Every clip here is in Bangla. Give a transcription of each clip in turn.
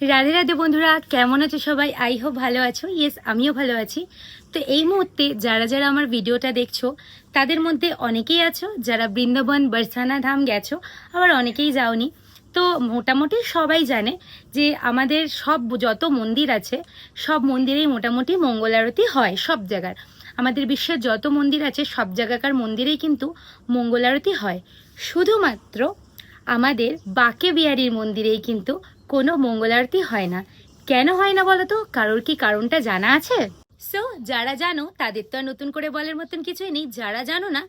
রাধে রাধে বন্ধুরা, কেমন আছো সবাই? আই হোপ ভালো আছো। ইয়েস আমিও ভালো আছি। তো এই মুহূর্তে যারা যারা আমার ভিডিওটা দেখছ, তাদের মধ্যে অনেকেই আছো, যারা বৃন্দাবন বরসানা ধাম গেছো, আবার অনেকেই যাওনি। তো মোটামুটি সবাই জানে যে আমাদের সব যত মন্দির আছে, সব মন্দিরেই মোটামুটি মঙ্গল আরতি হয় সব জায়গার। আমাদের বিশ্বের যত মন্দির আছে, সব জায়গাকার মন্দিরেই কিন্তু মঙ্গল আরতি হয়। শুধুমাত্র আমাদের বাকে বিহারীর মন্দিরেই কিন্তু কোনো মঙ্গলারতি হয় না। কেন হয় না বলো তো? কারোর কি কারণটা জানা আছে? সো যারা জানো, তাদের তো আর নতুন করে বলার মতন কিছুই নেই। যারা জানো না,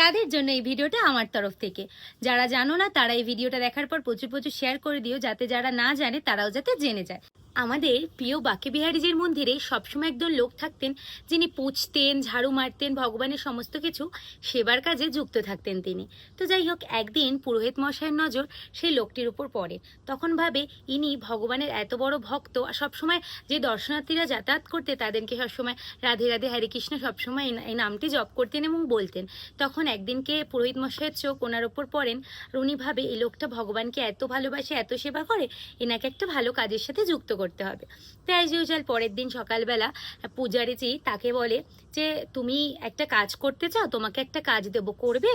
তাদের জন্য এই ভিডিওটা আমার তরফ থেকে। যারা জানো না, তারা এই ভিডিওটা দেখার পর প্রচুর প্রচুর শেয়ার করে দিও, যাতে যারা না জানে, তারাও যাতে জেনে যায়। আমাদের প্রিয় বাকে বিহারীজির মন্দিরে সবসময় একজন লোক থাকতেন যিনি পুছতেন ঝাড়ু মারতেন, ভগবানের সমস্ত কিছু সেবার কাজে যুক্ত থাকতেন তিনি। তো যাই হোক, একদিন পুরোহিত মশাইয়ের নজর সেই লোকটির উপর পড়ে। তখন ভাবে, ইনি ভগবানের এত বড় ভক্ত, আর সবসময় যে দর্শনার্থীরা যাতায়াত করতে তাদেরকে সবসময় রাধে রাধে হরে কৃষ্ণ সবসময় এই নামটি জপ করতেন এবং বলতেন। তখন একদিনকে পুরোহিত মশাইয়ের চোখ ওনার ওপর পড়েন। আর উনি ভাবে, এই লোকটা ভগবানকে এত ভালোবাসে, এত সেবা করে, এনাকে একটা ভালো কাজের সাথে যুক্ত করতে হবে। তো অ্যাজ ইউজুয়াল পরের দিন সকালবেলা পূজারিজি তাকে বলে যে, তুমি একটা কাজ করতে চাও, তোমাকে একটা কাজ দেবো, করবে?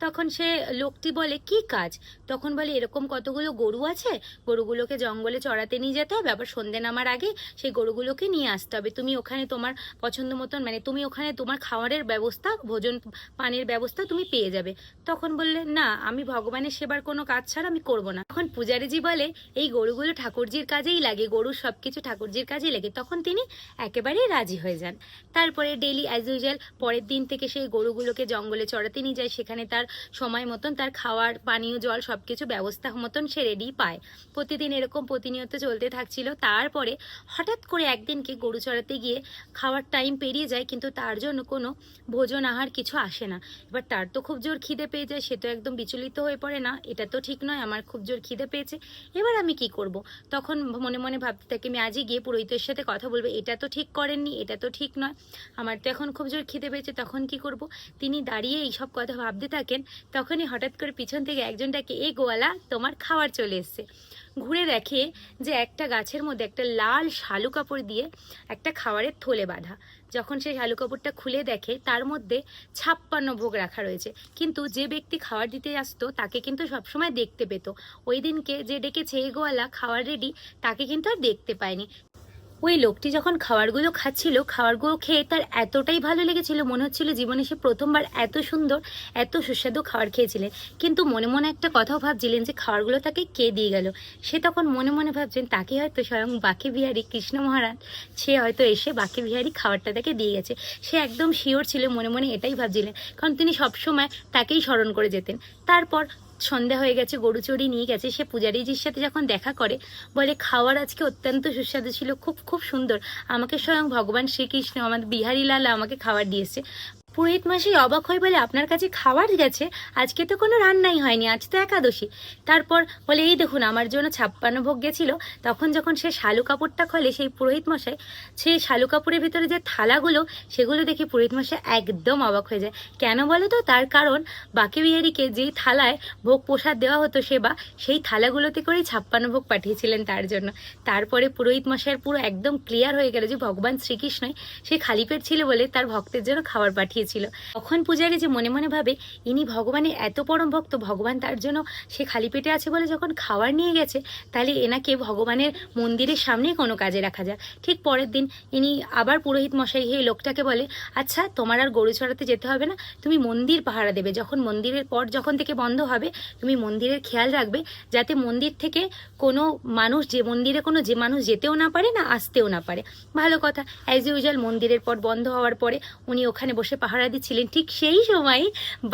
তখন সে লোকটি বলে, কি কাজ? তখন বলে, এরকম কতগুলো গরু আছে? গরুগুলোকে জঙ্গলে চড়াতে নিয়ে যেতে হবে, আবার সন্ধে নামার আগে সেই গরুগুলোকে নিয়ে আসতে হবে। তুমি ওখানে তোমার পছন্দ মতন মানে তুমি ওখানে তোমার খাওয়ারের ব্যবস্থা, ভোজন পানির ব্যবস্থা তুমি পেয়ে যাবে। তখন বললে, না, আমি ভগবানের সেবার কোনো কাজ ছাড়া আমি করব না। তখন পূজারিজি বলে, এই গরুগুলো ঠাকুরজির কাজেই লাগে, গরুর সব কিছু ঠাকুরজির কাজেই লাগে। তখন তিনি একেবারেই রাজি হয়ে যান। তারপরে ডেলি অ্যাজ ইউজুয়াল পরের দিন থেকে সেই গরুগুলোকে জঙ্গলে চড়াতে নিয়ে যায়। সেখানে তার সময় মতন, তার খাওয়ার, পানীয়, জল সব কিছু ব্যবস্থা মতন সে রেডি পায়। প্রতিদিন এরকম প্রতিনিয়ত চলতে থাকছিল। তারপরে হঠাৎ করে একদিনকে গরু চড়াতে গিয়ে খাওয়ার টাইম পেরিয়ে যায়, কিন্তু তার জন্য কোনো ভোজন আহার কিছু আসে না। এবার তার তো খুব জোর খিদে পেয়ে যায়, সে তো একদম বিচলিত হয়ে পড়ে। না, এটা তো ঠিক নয়, আমার খুব জোর খিদে পেয়েছে। এবার আমি কি করব? তখন মনে মনে ভাবতে থাকি, আমি আজই গিয়ে পুরোহিতের সাথে কথা বলব। এটা তো ঠিক করেননি, এটা তো ঠিক নয়। আমার তো এখন খুব জোর খিদে পেয়েছে, তখন কি করব? তিনি দাঁড়িয়ে এইসব কথা ভাবতে থাকেন তখনই হঠাৎ করে পিছন থেকে একজন ডাকে এ গোয়ালা, তোমার খাবার চলে এসছে। ঘুরে দেখে যে একটা গাছের মধ্যে একটা লাল শালু কাপড় দিয়ে একটা খাবারের থলে বাঁধা। যখন সেই শালু কাপড়টা খুলে দেখে, তার মধ্যে ছাপ্পান্ন ভোগ রাখা রয়েছে। কিন্তু যে ব্যক্তি খাবার দিতে আসতো, তাকে কিন্তু সবসময় দেখতে পেত। ওই দিনকে যে ডেকেছে, এই গোয়ালা খাবার রেডি তাকে কিন্তু আর দেখতে পায়নি। ওই লোকটি যখন খাবারগুলো খাচ্ছিল, খাবারগুলো খেয়ে তার এতটাই ভালো লেগেছিল, মনে হচ্ছিল জীবনে সে প্রথমবার এত সুন্দর, এত সুস্বাদু খাবার খেয়েছিলেন। কিন্তু মনে মনে একটা কথাও ভাবছিলেন যে খাবারগুলো তাকে কে দিয়ে গেল? সে তখন মনে মনে ভাবছেন, তাকে হয়তো স্বয়ং বাকি বিহারী কৃষ্ণ মহারাজ, সে হয়তো এসে বাকি বিহারী খাবারটা তাকে দিয়ে গেছে। সে একদম শিওর ছিল, মনে মনে এটাই ভাবছিলেন। কারণ তিনি সবসময় তাকেই স্মরণ করে যেতেন। তারপর সন্ধ্যা হয়ে গেছে, গরু চড়ি নিয়ে গেছে। সে পূজারীজির সাথে যখন দেখা করে, বলে, খাওয়ার আজকে অত্যন্ত সুস্বাদু ছিল, খুব খুব সুন্দর। আমাকে স্বয়ং ভগবান শ্রীকৃষ্ণ আমাদের বিহারী লাল আমাকে খাবার দিয়েছে। পুরোহিত মাসি অবাক হয়ে বলে আপনার কাছে খাবার গেছে। আজকে তো কোনো রান্নাই হয়নি, আজ তো একাদশী। তারপর বলে, এই দেখুন, আমার জন্য ছাপ্পান্ন ভোগ গেছিল। তখন যখন সে শালু কাপড়টা খোলে সেই পুরোহিত মশাই সেই শালু কাপড়ের ভিতরে যে থালাগুলো, সেগুলো দেখে পুরোহিত মশাই একদম অবাক হয়ে যায়। কেন বলো তো? তার কারণ, বাকি বিহারিকে যেই থালায় ভোগ প্রসাদ দেওয়া হতো সেবা, সেই থালাগুলোতে করেই ছাপ্পান্ন ভোগ পাঠিয়েছিলেন তার জন্য। তারপরে পুরোহিত মশাইয়ের পুরো একদম ক্লিয়ার হয়ে গেল যে ভগবান শ্রীকৃষ্ণই সে খালি পেট ছিল বলে তার ভক্তের জন্য খাবার পাঠিয়েছিল তখন পূজারী যে মনে মনে ভাবে, ইনি ভগবানের এত পরম ভক্ত, ভগবান তার জন্য সে খালি পেটে আছে বলে যখন খাবার নিয়ে গেছে, তাহলে এনাকে ভগবানের মন্দিরের সামনে কোনো কাজে রাখা যায় ঠিক পরের দিন ইনি আবার পুরোহিত মশাই এই লোকটাকে বলে আচ্ছা তোমার আর গরু চড়াতে যেতে হবে না, তুমি মন্দির পাহারা দেবে। যখন মন্দিরের পর যখন থেকে বন্ধ হবে, তুমি মন্দিরের খেয়াল রাখবে, যাতে মন্দির থেকে কোনো মানুষ যে মন্দিরে কোনো যে মানুষ যেতেও না পারে না আসতেও না পারে। ভালো কথা অ্যাজ ইউজুয়াল মন্দিরের পর বন্ধ হওয়ার পরে উনি ওখানে বসে পাহারা দিচ্ছিলেন ঠিক সেই সময়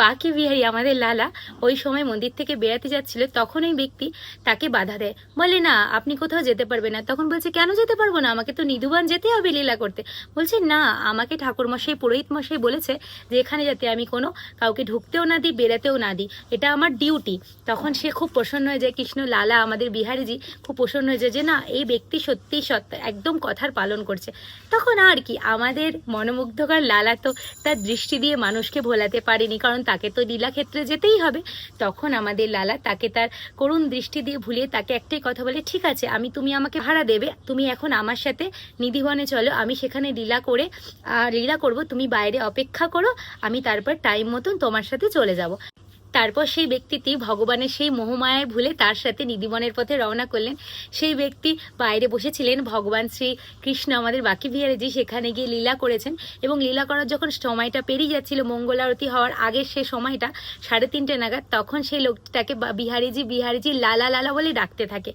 বাকি বিহারী, আমাদের লালা, ওই সময় মন্দির থেকে বেড়াতে যাচ্ছিল, তখন ওই ব্যক্তি তাকে বাধা দেয়। বলে, না, আপনি কোথাও যেতে পারবেন না। তখন বলছে, কেন যেতে পারব না? আমাকে তো নিধুবান যেতে হবে লীলা করতে। বলছে, না, আমাকে ঠাকুরমশাই, পুরোহিত মশাই বলেছে যে, এখানে যাতে আমি কোনো কাউকে ঢুকতেও না দিই বেরাতেও না দিই। এটা আমার ডিউটি। তখন সে খুব প্রসন্ন হয়ে যায়, কৃষ্ণ, লালা, আমাদের বিহারিজি খুব প্রসন্ন হয়ে যায় যে, না, এই ব্যক্তি সত্যিই সত্য, একদম কথার পালন করছে। তখন আর কি, আমাদের মনোমুগ্ধকর লালা তো তার দৃষ্টি দিয়ে মানুষকে ভোলাতে পারেনি, কারণ তাকে তো লীলা ক্ষেত্রে যেতেই হবে। তখন আমাদের লালা তাকে তার করুণ দৃষ্টি দিয়ে ভুলিয়ে তাকে একটাই কথা বলে, ঠিক আছে, আমি, তুমি আমাকে ভাড়া দেবে, তুমি এখন আমার সাথে নিধিবনে চলো, আমি সেখানে লীলা করে লীলা করব, তুমি বাইরে অপেক্ষা করো, আমি তারপর টাইম মতন তোমার সাথে চলে যাব। তারপর সেই ব্যক্তিটি ভগবানের সেই মোহমায়ায় ভুলে তার সাথে নিধিবনের পথে রওনা করলেন। সেই ব্যক্তি বাইরে বসেছিলেন, ভগবান শ্রী কৃষ্ণ আমাদের বাকি বিহারেজি সেখানে গিয়ে লীলা করেছেন এবং লীলা করার যখন সময়টা পেরিয়ে যাচ্ছিল, মঙ্গল আরতি হওয়ার আগের সে সময়টা, সাড়ে তিনটে নাগাদ, তখন সেই লোকটাকে বিহারিজি, বিহারীজি লালা লালা বলে ডাকতে থাকে।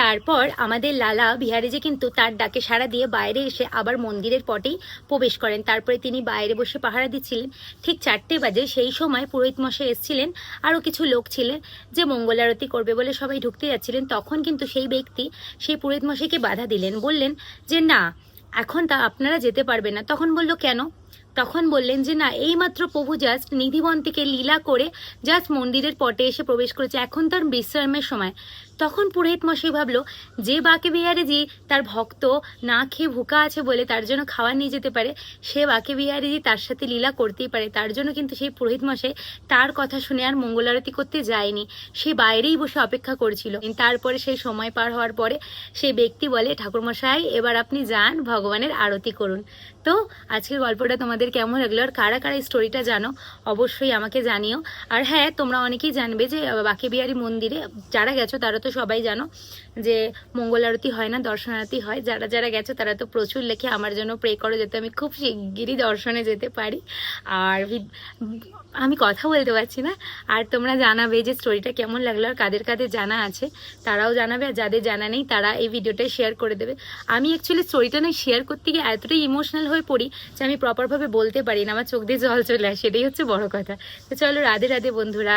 তারপর আমাদের লালা বিহারীজি কিন্তু তার ডাকে সাড়া দিয়ে বাইরে এসে আবার মন্দিরের পটেই প্রবেশ করেন। তারপরে তিনি বাইরে বসে পাহারা দিচ্ছিলেন। ঠিক চারটে বাজে সেই সময় পুরোহিত মশাই এসেছিলেন। আরও কিছু লোক ছিলেন যে মঙ্গল আরতি করবে বলে সবাই ঢুকতে যাচ্ছিলেন। তখন কিন্তু সেই ব্যক্তি, সেই পুরোহিত মশাইকে বাধা দিলেন। বললেন যে, না, এখন তা আপনারা যেতে পারবেন না। তখন বলল, কেন? তখন বললেন যে, না, এইমাত্র প্রভু জাস্ট নিধিবন থেকে লীলা করে জাস্ট মন্দিরের পটে এসে প্রবেশ করেছে। এখন তার বিশ্রামের সময়। তখন পুরোহিত মশাই ভাবলো, যে বাকে বিহারিজি তার ভক্ত না খেয়ে ভুকা আছে বলে তার জন্য খাবার নিয়ে যেতে পারে, সে বাকে বিহারিজি তার সাথে লীলা করতেই পারে। তার জন্য কিন্তু সেই পুরোহিত মশাই তার কথা শুনে আর মঙ্গল আরতি করতে যায়নি। সে বাইরেই বসে অপেক্ষা করছিল। তারপরে সেই সময় পার হওয়ার পরে সেই ব্যক্তি বলে ঠাকুরমশাই এবার আপনি যান, ভগবানের আরতি করুন। তো, আজকের গল্পটা তোমাদের কেমন লাগল আর কারা কারা স্টোরিটা জানো, অবশ্যই আমাকে জানিও। আর হ্যাঁ তোমরা অনেকেই জানবে যে বাঁকে বিহারী মন্দিরে যারা গেছো তারা তো সবাই জানো যে মঙ্গল আরতি হয় না, দর্শন আরতি হয়। যারা যারা গেছো তারা তো প্রচুর লেখে, আমার জন্য প্রে করো যাতে আমি খুব শিগগিরই দর্শনে যেতে পারি। আর আমি কথা বলতে পারছি না। আর তোমরা জানাবে যে স্টোরিটা কেমন লাগল আর কাদের কাদের জানা আছে। তারাও জানাবে আর যাদের জানা নেই তারা এই ভিডিওটা শেয়ার করে দেবে। আমি অ্যাকচুয়ালি স্টোরিটা না শেয়ার করতে গিয়ে এতটাই ইমোশনাল হয়ে পড়ি যে আমি প্রপারভাবে বলতে পারি না, আমার চোখ দিয়ে জল চলে আসে, এটাই হচ্ছে বড় কথা। তো চলো রাধে রাধে বন্ধুরা।